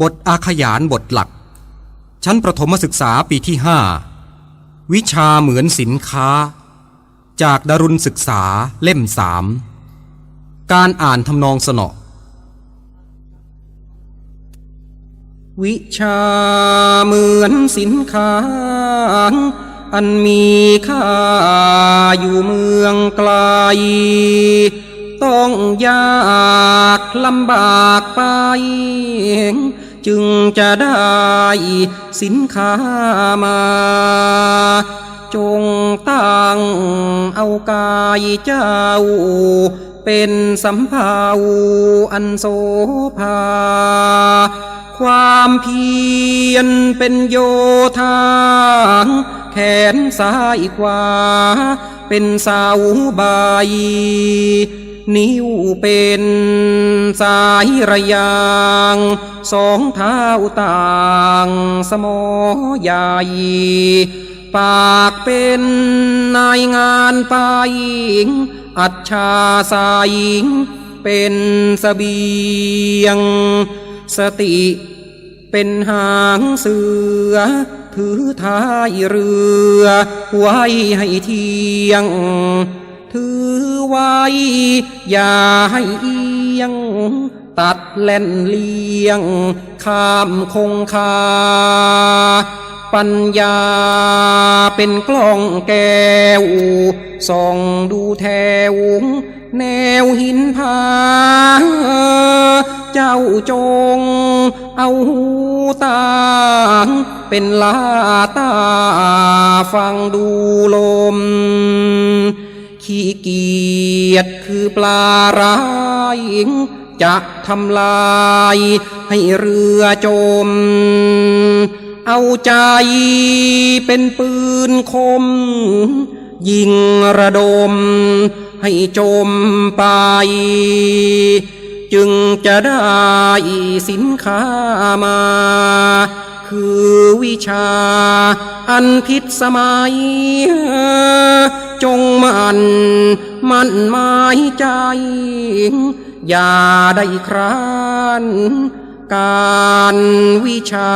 บทอาขยานบทหลัก ชั้นประถมศึกษาปีที่ห้าวิชาเหมือนสินค้า จากดารุณศึกษาเล่มสามการอ่านทำนองสนอวิชาเหมือนสินค้า อันมีค่าอยู่เมืองไกล ต้องยากลำบากไป จึงจะได้สินค้ามา จงตั้งเอากายเจ้า เป็นสำเภาอันโสภา ความเพียรเป็นโยธาแขนซ้ายขวา เป็นสาใบ นิ้วเป็นสายระยาง สองเท้าต่างสมอใหญ่ปากเป็นนายงานไปงอัจฉาสายงเป็นสเสบียง สติเป็นหางเสือ ถือท้ายเรือ ไว้ให้เที่ยง ถือไว้ อย่าให้เอียง ตัดแล่นเลียง ข้ามคงคา ปัญญาเป็นกล้องแก้ว ส่องดูแถวแนวหินผาเจ้าจง เอาหูตา เป็นลาตา ฟังดูลม ขี้เกียจคือปลาร้ายจะทำลายให้เรือจม เอาใจเป็นปืนคม ยิงระดม ให้จมไป จึงจะได้สินค้ามา คือวิชาอันพิษสมัย จง มันมันหมายใจ อย่าได้คร้านการวิชา